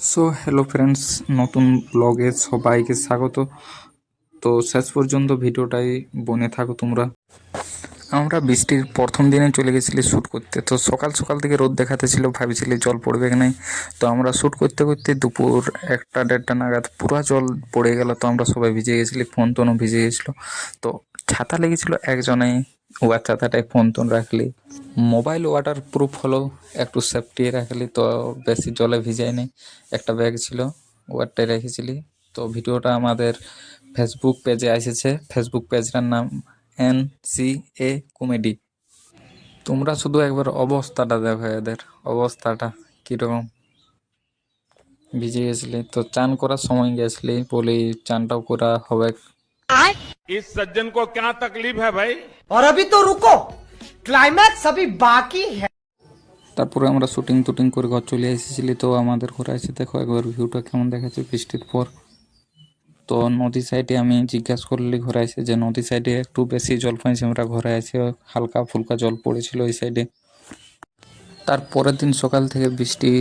So hello friends নতুন ব্লগে সবাইকে স্বাগত। তো শেষ পর্যন্ত ভিডিওটাই বনে থাকো তোমরা। আমরা বৃষ্টির প্রথম দিনে চলে গেছিলি শ্যুট করতে। তো সকাল সকাল থেকে রোদ দেখাতে ছিল, ভাবছিলি জল পড়বে কি নাই। তো আমরা শ্যুট করতে করতে দুপুর একটা, দেড়টা নাগাদ পুরা জল পড়ে গেল। তো আমরা সবাই ভিজে গেছিলি, ফোন টোনও ভিজে গেছিল। তো ছাতা লেগেছিলো একজনেই। ওয়ার ছাতাটায় ফোন টোন রাখলি। মোবাইল ওয়াটার প্রুফ হলেও একটু সেফটি রাখলি, তো বেশি জলে ভিজায়নি একটা ব্যাগ ছিল ওয়ারটাই রেখেছিলি। তো ভিডিওটা আমাদের ফেসবুক পেজে এসেছে। ফেসবুক পেজটার নাম এন সি এ কমেডি তোমরা শুধু একবার অবস্থাটা দেখো এদের। অবস্থাটা কীরকম? ভিজে গেছিলি, তো চান করার সময় গেছিলি, বলি চানটাও করা হবে। इस सज्जन को क्या तकलीफ है भाई और अभी तो रुको क्लाइमैक्स अभी बाकी है তারপরে আমরা শুটিং টুটিং করে ঘর চলে এসেছিলি তো আমাদের ঘরে এসে দেখো একবার ভিউটা কেমন দেখাচ্ছে বৃষ্টির পর তো নদী সাইডে আমি জিজ্ঞাসা করলি ঘরে এসে যে নদী সাইডে একটু বেশি জল পাইছি আমরা ঘরে এসে হালকা ফুলকা জল পড়েছিল ওই সাইডে তার পরের দিন সকাল থেকে বৃষ্টি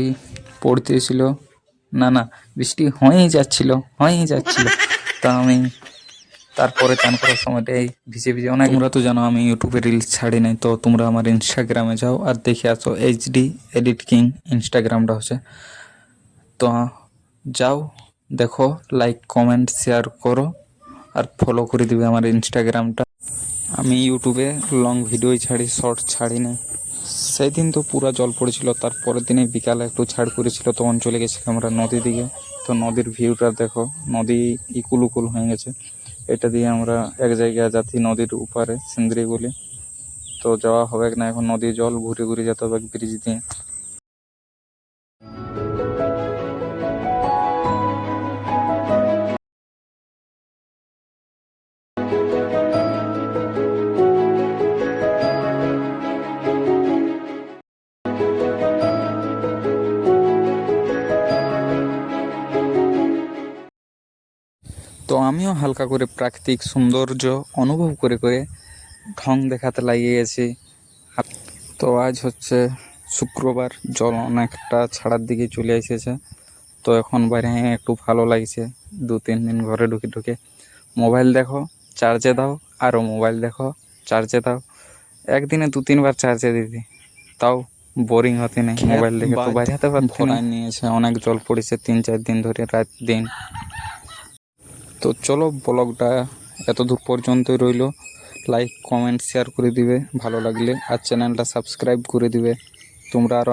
পড়তেছিল না না বৃষ্টি হয়েই যাচ্ছিল হয়েই যাচ্ছিল তা আমি তারপরে চান করার সময়টাই ভিজে ভিজে অনেক তোমরা তো জানো আমি ইউটিউবে রিলস ছাড়ি নাই, তো তোমরা আমার ইনস্টাগ্রামে যাও আর দেখে আসো এইচডি এডিট কিং ইনস্টাগ্রামটা হচ্ছে। তো, যাও, দেখো লাইক কমেন্ট শেয়ার করো আর ফলো করে দিবে আমার ইনস্টাগ্রামটা আমি ইউটিউবে লং ভিডিওই ছাড়ি শর্ট ছাড়ি না সেই দিন তো পুরো জল পড়েছিল, তারপরের দিনে বিকালে একটু ছাড় করেছিল, তখন চলে গেছিলাম আমরা নদীর দিকে। তো নদীর ভিউটা দেখো, নদী ইকুল উকুল হয়ে গেছে। এটা দিয়ে আমরা এক জায়গায় যাচ্ছি নদীর উপারে, সিন্দ্রিগুলি। তো যাওয়া হবে না, এখন নদীর জল ঘুরে ঘুরে যেতে হবে ব্রিজ দিয়ে। তো আমিও হালকা করে প্রাকৃতিক সৌন্দর্য অনুভব করে করে ঢং দেখাতে লাগিয়ে গেছি তো আজ হচ্ছে শুক্রবার জল অনেকটা ছাড়ার দিকে চলে এসেছে। তো এখন বাইরে একটু ভালো লাগছে দু তিন দিন ঘরে ঢুকে ঢুকে। মোবাইল দেখো চার্জে দাও আরও মোবাইল দেখো চার্জে দাও। একদিনে দু তিনবার চার্জে দিদি তাও বোরিং হতে নেই মোবাইল দেখে তো বাইরে হাতে নিয়েছে অনেক জল পড়েছে তিন চার দিন ধরে রাত দিন। তো চলো ব্লগটা এত দূর পর্যন্তই রইল। লাইক কমেন্ট শেয়ার করে দিবে, ভালো লাগলে। আর চ্যানেলটা সাবস্ক্রাইব করে দিবে। তোমরা আরও